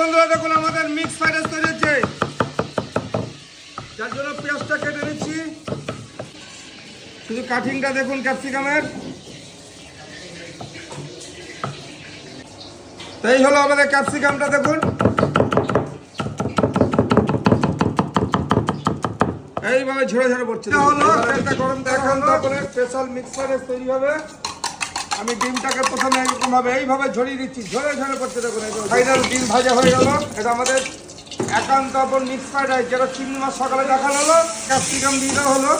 হলো দেখুন আমাদের মিক্স ফ্রাইড রাইস তৈরি হচ্ছে। যার জন্য পেঁয়াজটা কেটে নিচ্ছি। শুধু কাটিংটা দেখুন ক্যাপসিকামের তো এই হলো আমাদের ক্যাপসিকামটা দেখুন। এইভাবে ঝরে ঝরে পড়ছে। এটা হলো গরম দেখান তারপরে স্পেশাল মিক্স ফ্রাইড তৈরি হবে। আমি ডিমটাকে প্রথমে এরকম ভাবে এইভাবে ঝরিয়ে দিচ্ছি, ঝরে ঝরে পড়ছে দেখুন ফাইনাল ডিম ভাজা হয়ে গেল। এটা আমাদের একান্ত আপন মিক্স ফ্রাইড রাইস যেটা চিংড়ি মাছ সকালে দেখানো হলো ক্যাপসিকাম দিয়ে দেওয়া হলো।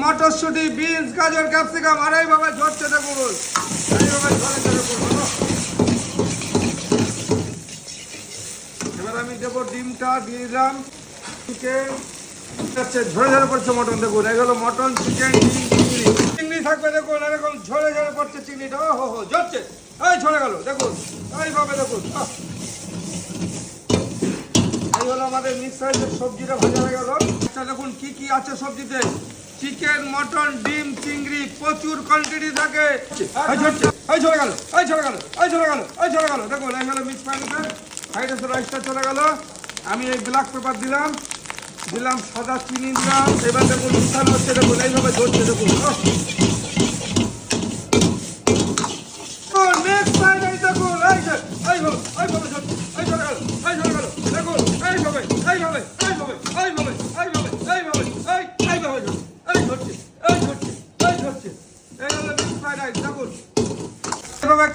মটরশুঁটি, বিনস, গাজর ক্যাপসিকাম আর এইভাবে ঝরছে দেখুন। এইভাবে ঝরে ঝরে পড়ল এবার আমি দেবো ডিমটা, দিয়ে দিলাম চিকেন আচ্ছা ঝরে ঝরে পড়ছে মটন, দেখুন এগুলো মটন চিকেন চিংড়ি। চিংড়ি থাকবে, দেখুন এরকম ঝরে ঝরে পড়ছে চিংড়িটা। ও, হো ঝরছে। এই ঝরে গেল, দেখুন, এইভাবে দেখুন এই হলো আমাদের মিক্স সবজিটা ভাজা হয়ে গেল। আচ্ছা দেখুন, কি কি আছে সবজিতে? চিকেন মটন ডিম, চিংড়ি, প্রচুর কোয়ান্টিটি থাকে। এই এই ঝরে গেল, এই ঝরে গেল, এই ঝরে গেল, এই ঝরে গেল। দেখুন, এই হলো মিক্স ফ্রাইড রাইসের রাইসটা চলে গেল। আমি এই ব্ল্যাক পেপার দিলাম। দিলাম সাদা চিনি দিলাম। এবার দেখুন মিশানো হচ্ছে দেখুন এইভাবে ঝরছে দেখুন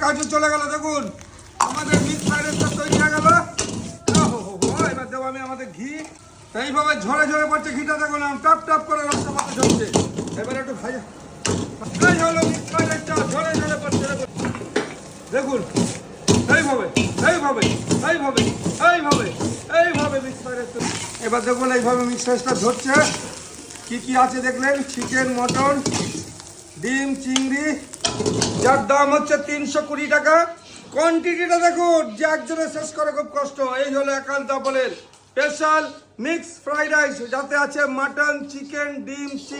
কাজু চলে গেল, দেখুন। আমাদের মিক্স ফ্রাইড তৈরি হয়ে গেল। এবার দেবো আমি আমাদের ঘি। এইভাবে ঝরে ঝরে পড়ছে ঘিটা, দেখুন আম টপ টপ করে রক্ত মতো ঝরছে। এবার একটু ভাজা। এই হলো মিক্স ফ্রাইড ঝরে ঝরে পড়ছে, দেখুন। এইভাবে এইভাবে এইভাবে এইভাবে এইভাবে মিক্স ফ্রাইড এবার দেখুন এইভাবে মিক্স রাইসটা ধরছে। কি কি আছে দেখলেন? চিকেন মটন ডিম, চিংড়ি। যার দাম হচ্ছে তিনশো কুড়ি টাকা। কোয়ান্টিটিটা দেখুন, যে একজনে শেষ করে খুব কষ্ট, এই হলো একাল দাবলের স্পেশাল মিক্স ফ্রাইড রাইস যাতে আছে মাটন চিকেন ডিম, চিংড়ি।